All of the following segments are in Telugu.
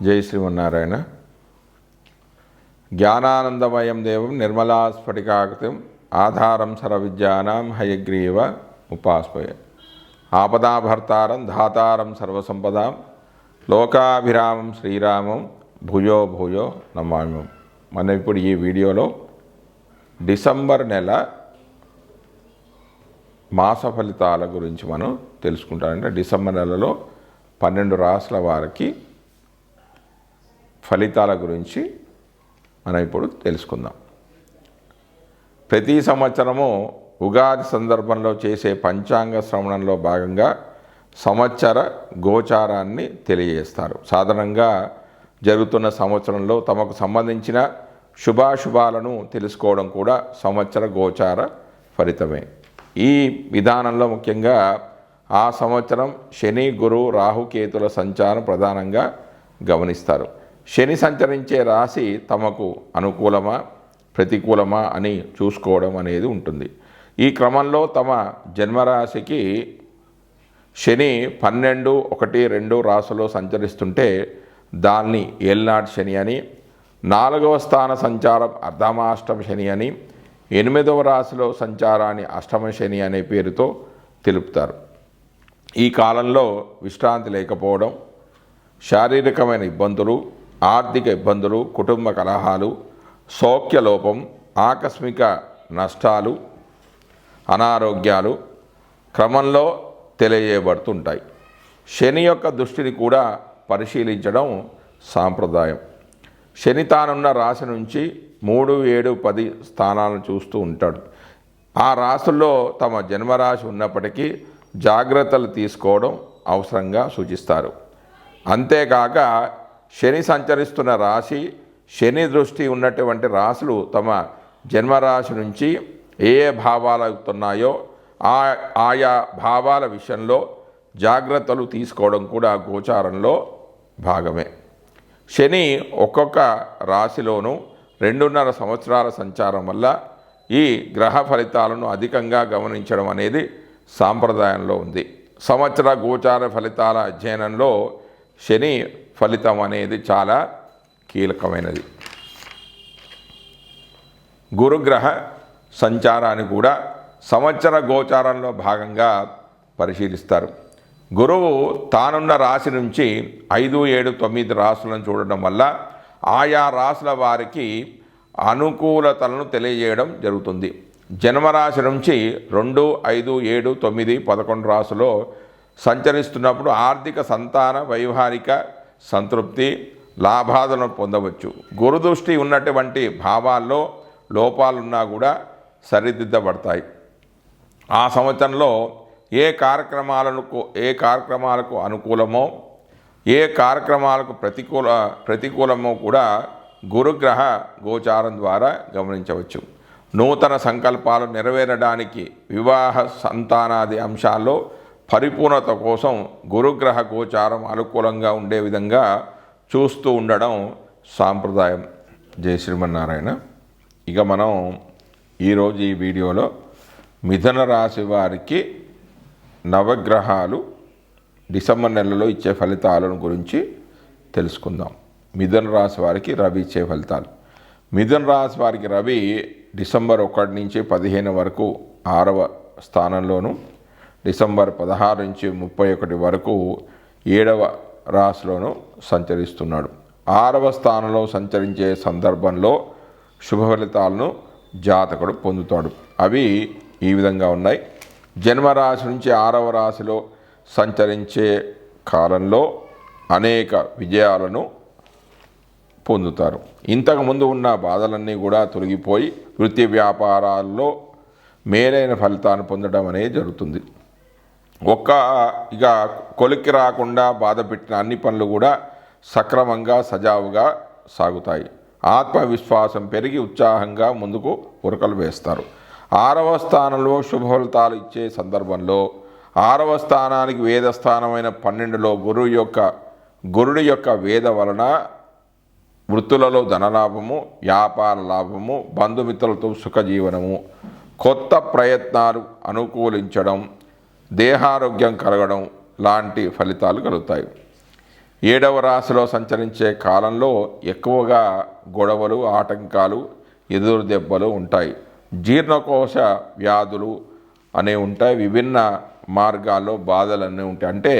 జై శ్రీమన్నారాయణ. జ్ఞానానందమయం దేవం నిర్మలా స్ఫటికాకృతిం ఆధారం సర్వవిద్యానాం హయగ్రీవ ఉపాస్పయ ఆపదాభర్తారం ధాతారం సర్వసంపదాం లోకాభిరామం శ్రీరామం భూయో భూయో నమామ్యం మనం ఇప్పుడు ఈ వీడియోలో డిసెంబర్ నెల మాస ఫలితాల గురించి మనం తెలుసుకుంటామంటే డిసెంబర్ నెలలో పన్నెండు రాసుల వారికి ఫలితాల గురించి మనం ఇప్పుడు తెలుసుకుందాం. ప్రతి సంవత్సరము ఉగాది సందర్భంలో చేసే పంచాంగ శ్రవణంలో భాగంగా సంవత్సర గోచారాన్ని తెలియజేస్తారు. సాధారణంగా జరుగుతున్న సంవత్సరంలో తమకు సంబంధించిన శుభాశుభాలను తెలుసుకోవడం కూడా సంవత్సర గోచార ఫలితమే. ఈ విధానంలో ముఖ్యంగా ఆ సంవత్సరం శని గురు రాహుకేతుల సంచారం ప్రధానంగా గమనిస్తారు. శని సంచరించే రాశి తమకు అనుకూలమా ప్రతికూలమా అని చూసుకోవడం అనేది ఉంటుంది. ఈ క్రమంలో తమ జన్మరాశికి శని పన్నెండు ఒకటి రెండు రాశిలో సంచరిస్తుంటే దాన్ని ఏల్నాడు శని అని నాలుగవ స్థాన సంచారం అర్ధమాష్టమ శని అని ఎనిమిదవ రాశిలో సంచారాన్ని అష్టమ శని అనే పేరుతో తెలుపుతారు. ఈ కాలంలో విశ్రాంతి లేకపోవడం శారీరకమైన ఇబ్బందులు ఆర్థిక ఇబ్బందులు కుటుంబ కలహాలు సౌఖ్యలోపం ఆకస్మిక నష్టాలు అనారోగ్యాలు క్రమంలో తెలియజేయబడుతుంటాయి శని యొక్క దృష్టిని కూడా పరిశీలించడం సాంప్రదాయం. శని తానున్న రాశి నుంచి మూడు ఏడు పది స్థానాలను చూస్తూ ఉంటాడు. ఆ రాశుల్లో తమ జన్మరాశి ఉన్నప్పటికీ జాగ్రత్తలు తీసుకోవడం అవసరంగా సూచిస్తారు. అంతేకాక శని సంచరిస్తున్న రాశి శని దృష్టి ఉన్నటువంటి రాశులు తమ జన్మరాశి నుంచి ఏ ఏ భావాలు అవుతున్నాయో ఆ ఆయా భావాల విషయంలో జాగ్రత్తలు తీసుకోవడం కూడా గోచారంలో భాగమే. శని ఒక్కొక్క రాశిలోనూ రెండున్నర సంవత్సరాల సంచారం వల్ల ఈ గ్రహ ఫలితాలను అధికంగా గమనించడం అనేది సాంప్రదాయంలో ఉంది. సంవత్సర గోచార ఫలితాల అధ్యయనంలో శని ఫలితం అనేది చాలా కీలకమైనది. గురుగ్రహ సంచారాన్ని కూడా సంవత్సర గోచారంలో భాగంగా పరిశీలిస్తారు. గురువు తానున్న రాశి నుంచి ఐదు ఏడు తొమ్మిది రాశులను చూడడం వల్ల ఆయా రాశుల వారికి అనుకూలతలను తెలియజేయడం జరుగుతుంది. జన్మరాశి నుంచి రెండు ఐదు ఏడు తొమ్మిది పదకొండు రాశులో సంచరిస్తున్నప్పుడు ఆర్థిక సంతాన వైవాహిక సంతృప్తి లాభాలను పొందవచ్చు. గురుదృష్టి ఉన్నటువంటి భావాల్లో లోపాలున్నా కూడా సరిదిద్దబడతాయి. ఆ సంవత్సరంలో ఏ కార్యక్రమాలకు ఏ కార్యక్రమాలకు అనుకూలమో ఏ కార్యక్రమాలకు ప్రతికూల ప్రతికూలమో కూడా గురుగ్రహ గోచారం ద్వారా గమనించవచ్చు. నూతన సంకల్పాలు నెరవేరడానికి వివాహ సంతానాది అంశాల్లో పరిపూర్ణత కోసం గురుగ్రహ గోచారం అనుకూలంగా ఉండే విధంగా చూస్తూ ఉండడం సాంప్రదాయం. జయ శ్రీమన్నారాయణ. ఇక మనం ఈరోజు ఈ వీడియోలో మిథున రాశి వారికి నవగ్రహాలు డిసెంబర్ నెలలో ఇచ్చే ఫలితాలను గురించి తెలుసుకుందాం. మిథున రాశి వారికి రవి ఇచ్చే ఫలితాలు. మిథున రాశి వారికి రవి డిసెంబర్ ఒకటి నుంచి పదిహేను వరకు ఆరవ స్థానంలోను డిసెంబర్ పదహారు నుంచి ముప్పై ఒకటి వరకు ఏడవ రాశిలోను సంచరిస్తున్నాడు. ఆరవ స్థానంలో సంచరించే సందర్భంలో శుభ ఫలితాలను జాతకుడు పొందుతాడు. అవి ఈ విధంగా ఉన్నాయి. జన్మరాశి నుంచి ఆరవ రాశిలో సంచరించే కాలంలో అనేక విజయాలను పొందుతారు. ఇంతకుముందు ఉన్న బాధలన్నీ కూడా తొలగిపోయి వృత్తి వ్యాపారాల్లో మేలైన ఫలితాన్ని పొందడం అనేది జరుగుతుంది. ఒక్క ఇక కొలిక్కి రాకుండా బాధ పెట్టిన అన్ని పనులు కూడా సక్రమంగా సజావుగా సాగుతాయి. ఆత్మవిశ్వాసం పెరిగి ఉత్సాహంగా ముందుకు ఉరకలు వేస్తారు. ఆరవ స్థానంలో శుభ ఫలితాలు ఇచ్చే సందర్భంలో ఆరవ స్థానానికి వేద స్థానమైన పన్నెండులో గురువు యొక్క గురుడి యొక్క వేద వలన వృత్తులలో ధనలాభము వ్యాపార లాభము బంధుమిత్రులతో సుఖజీవనము కొత్త ప్రయత్నాలు అనుకూలించడం దేహారోగ్యం కలగడం లాంటి ఫలితాలు కలుగుతాయి. ఏడవ రాశిలో సంచరించే కాలంలో ఎక్కువగా గొడవలు ఆటంకాలు ఎదురు దెబ్బలు ఉంటాయి. జీర్ణకోశ వ్యాధులు అనేవి ఉంటాయి. విభిన్న మార్గాల్లో బాధలు అనేవి ఉంటాయి. అంటే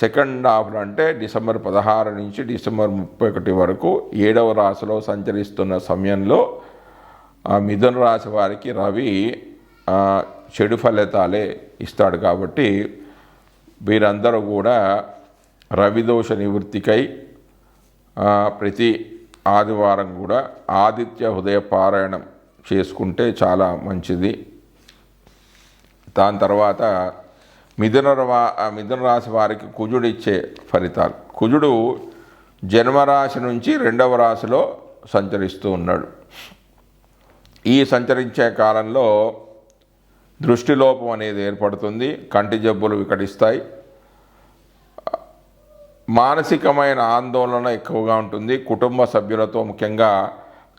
సెకండ్ హాఫ్లో అంటే డిసెంబర్ పదహారు నుంచి డిసెంబర్ ముప్పై ఒకటి వరకు ఏడవ రాశిలో సంచరిస్తున్న సమయంలో ఆ మిథున రాశి వారికి రవి చెడు ఫలితాలే ఇస్తాడు కాబట్టి వీరందరూ కూడా రవిదోష నివృత్తికై ప్రతి ఆదివారం కూడా ఆదిత్య హృదయ పారాయణం చేసుకుంటే చాలా మంచిది. దాని తర్వాత మిథున మిథున రాశి వారికి కుజుడు ఇచ్చే ఫలితాలు. కుజుడు జన్మరాశి నుంచి రెండవ రాశిలో సంచరిస్తూ ఉన్నాడు. ఈ సంచరించే కాలంలో దృష్టిలోపం అనేది ఏర్పడుతుంది కంటి జబ్బులు వికటిస్తాయి. మానసికమైన ఆందోళన ఎక్కువగా ఉంటుంది. కుటుంబ సభ్యులతో ముఖ్యంగా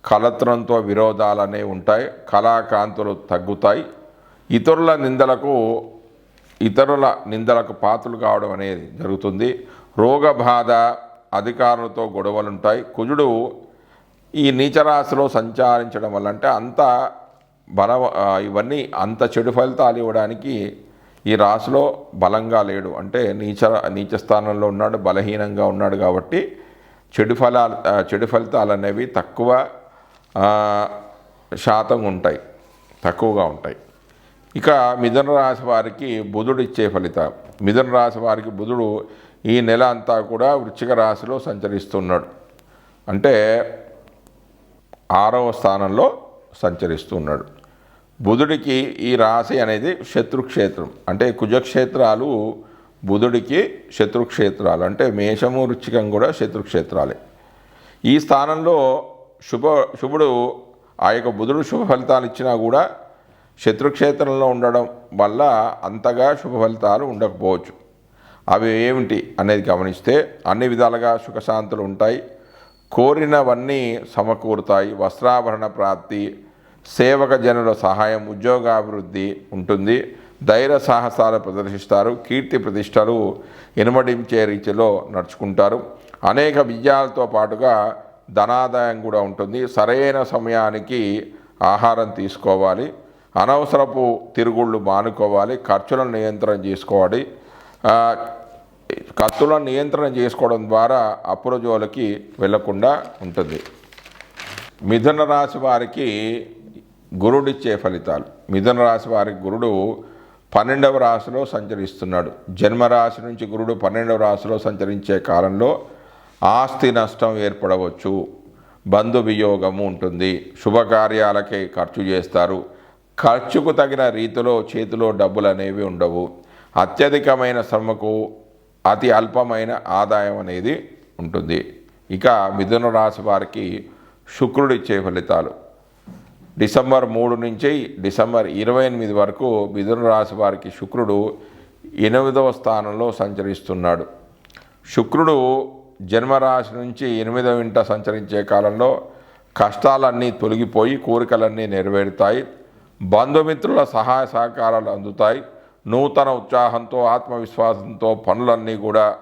కలత్రంతో విరోధాలు అనేవి ఉంటాయి. కళాకాంతులు తగ్గుతాయి. ఇతరుల నిందలకు ఇతరుల నిందలకు పాత్రలు కావడం అనేది జరుగుతుంది. రోగ బాధ అధికారులతో గొడవలుంటాయి. కుజుడు ఈ నీచరాశిలో సంచారించడం వల్ల అంటే అంత బల ఇవన్నీ అంత చెడు ఫలితాలు ఇవ్వడానికి ఈ రాశిలో బలంగా లేడు. అంటే నీచ నీచ స్థానంలో ఉన్నాడు బలహీనంగా ఉన్నాడు కాబట్టి చెడు ఫలాలు చెడు ఫలితాలు అనేవి తక్కువ శాతం ఉంటాయి తక్కువగా ఉంటాయి. ఇక మిథున రాశి వారికి బుధుడు ఇచ్చే ఫలితం. మిథున రాశి వారికి బుధుడు ఈ నెల అంతా కూడా వృశ్చిక రాశిలో సంచరిస్తున్నాడు. అంటే ఆరవ స్థానంలో సంచరిస్తున్నాడు బుధుడికి ఈ రాశి అనేది శత్రుక్షేత్రం. అంటే కుజక్షేత్రాలు బుధుడికి శత్రుక్షేత్రాలు. అంటే మేషము రుచికం కూడా శత్రుక్షేత్రాలే. ఈ స్థానంలో శుభ శుభుడు ఆ యొక్క బుధుడు శుభ ఫలితాలు ఇచ్చినా కూడా శత్రుక్షేత్రంలో ఉండడం వల్ల అంతగా శుభ ఫలితాలు ఉండకపోవచ్చు. అవి ఏమిటి అనేది గమనిస్తే అన్ని విధాలుగా సుఖశాంతులు ఉంటాయి. కోరినవన్నీ సమకూరుతాయి. వస్త్రాభరణ ప్రాప్తి సేవక జనుల సహాయం ఉద్యోగాభివృద్ధి ఉంటుంది. ధైర్య సాహసాలు ప్రదర్శిస్తారు. కీర్తి ప్రతిష్టలు ఇనుమడించే రీతిలో నడుచుకుంటారు. అనేక విజయాలతో పాటుగా ధనాదాయం కూడా ఉంటుంది. సరైన సమయానికి ఆహారం తీసుకోవాలి. అనవసరపు తిరుగుళ్ళు మానుకోవాలి. ఖర్చులను నియంత్రణ చేసుకోవాలి. ఖర్చులను నియంత్రణ చేసుకోవడం ద్వారా అప్పుల జోలికి వెళ్ళకుండా ఉంటుంది. మిథున రాశి వారికి గురుడిచ్చే ఫలితాలు. మిథున రాశి వారికి గురుడు పన్నెండవ రాశిలో సంచరిస్తున్నాడు. జన్మరాశి నుంచి గురుడు పన్నెండవ రాశిలో సంచరించే కాలంలో ఆస్తి నష్టం ఏర్పడవచ్చు. బంధు వియోగము ఉంటుంది. శుభకార్యాలకే ఖర్చు చేస్తారు. ఖర్చుకు తగిన రీతిలో చేతిలో డబ్బులు అనేవి ఉండవు. అత్యధికమైన శ్రమకు అతి అల్పమైన ఆదాయం అనేది ఉంటుంది. ఇక మిథున రాశి వారికి శుక్రుడిచ్చే ఫలితాలు. డిసెంబర్ మూడు నుంచి డిసెంబర్ ఇరవై ఎనిమిది వరకు మిథున రాశి వారికి శుక్రుడు ఎనిమిదవ స్థానంలో సంచరిస్తున్నాడు. శుక్రుడు జన్మరాశి నుంచి ఎనిమిదవ ఇంట సంచరించే కాలంలో కష్టాలన్నీ తొలగిపోయి కోరికలన్నీ నెరవేరుతాయి. బంధుమిత్రుల సహాయ సహకారాలు అందుతాయి. నూతన ఉత్సాహంతో ఆత్మవిశ్వాసంతో పనులన్నీ కూడా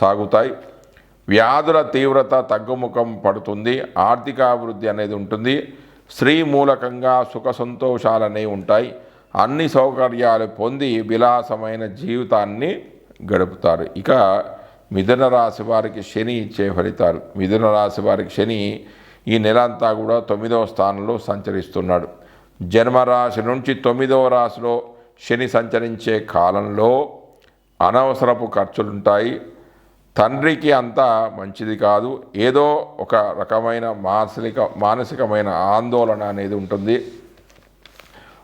సాగుతాయి. వ్యాధుల తీవ్రత తగ్గుముఖం పడుతుంది. ఆర్థికాభివృద్ధి అనేది ఉంటుంది. స్త్రీ మూలకంగా సుఖ సంతోషాలనే ఉంటాయి. అన్ని సౌకర్యాలు పొంది విలాసమైన జీవితాన్ని గడుపుతారు. ఇక మిథున రాశి వారికి శని ఇచ్చే ఫలితాలు. మిథున రాశి వారికి శని ఈ నెల అంతా కూడా తొమ్మిదవ స్థానంలో సంచరిస్తున్నాడు. జన్మరాశి నుంచి తొమ్మిదవ రాశిలో శని సంచరించే కాలంలో అనవసరపు ఖర్చులుంటాయి. తండ్రికి అంత మంచిది కాదు. ఏదో ఒక రకమైన మానసిక మానసికమైన ఆందోళన అనేది ఉంటుంది.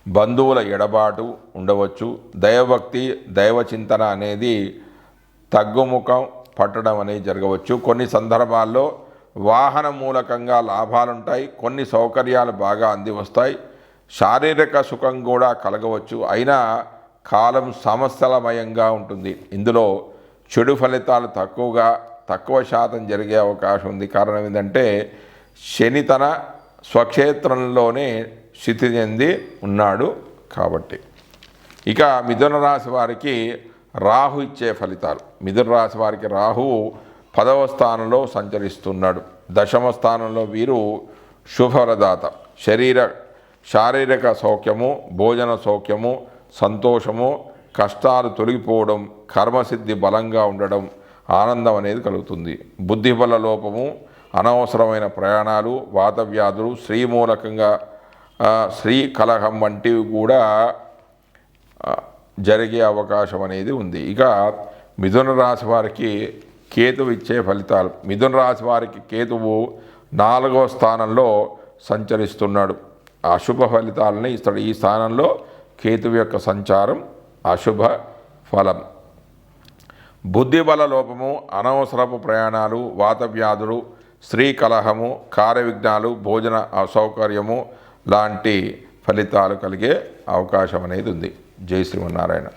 బంధువుల ఎడబాటు ఉండవచ్చు. దైవభక్తి దైవ చింతన అనేది తగ్గుముఖం పట్టడం అనేది జరగవచ్చు. కొన్ని సందర్భాల్లో వాహన మూలకంగా లాభాలుంటాయి కొన్ని సౌకర్యాలు బాగా అంది వస్తాయి. శారీరక సుఖం కూడా కలగవచ్చు. అయినా కాలం సమస్యలమయంగా ఉంటుంది. ఇందులో చెడు ఫలితాలు తక్కువగా తక్కువ శాతం జరిగే అవకాశం ఉంది. కారణం ఏంటంటే శని తన స్వక్షేత్రంలోనే స్థితి చెంది ఉన్నాడు కాబట్టి. ఇక మిథున రాశి వారికి రాహు ఇచ్చే ఫలితాలు. మిథున రాశి వారికి రాహువు పదవ స్థానంలో సంచరిస్తున్నాడు. దశమ స్థానంలో వీరు శుభరదాత శరీర శారీరక సౌఖ్యము భోజన సౌఖ్యము సంతోషము కష్టాలు తొలగిపోవడం కర్మసిద్ధి బలంగా ఉండడం ఆనందం అనేది కలుగుతుంది. బుద్ధిబల లోపము అనవసరమైన ప్రయాణాలు వాతవ్యాధులు స్త్రీ మూలకంగా స్త్రీ కలహం వంటివి కూడా జరిగే అవకాశం అనేది ఉంది. ఇక మిథున రాశి వారికి కేతువు ఇచ్చే ఫలితాలు. మిథున రాశి వారికి కేతువు నాలుగవ స్థానంలో సంచరిస్తున్నాడు. అశుభ ఫలితాలని ఇస్తాడు. ఈ స్థానంలో కేతువు యొక్క సంచారం అశుభ ఫలం. బుద్ధిబల లోపము అనవసరపు ప్రయాణాలు వాతవ్యాధులు స్త్రీ కలహము కార్య విఘ్నాలు భోజన అసౌకర్యము లాంటి ఫలితాలు కలిగే అవకాశం అనేది ఉంది. జై శ్రీమన్నారాయణ.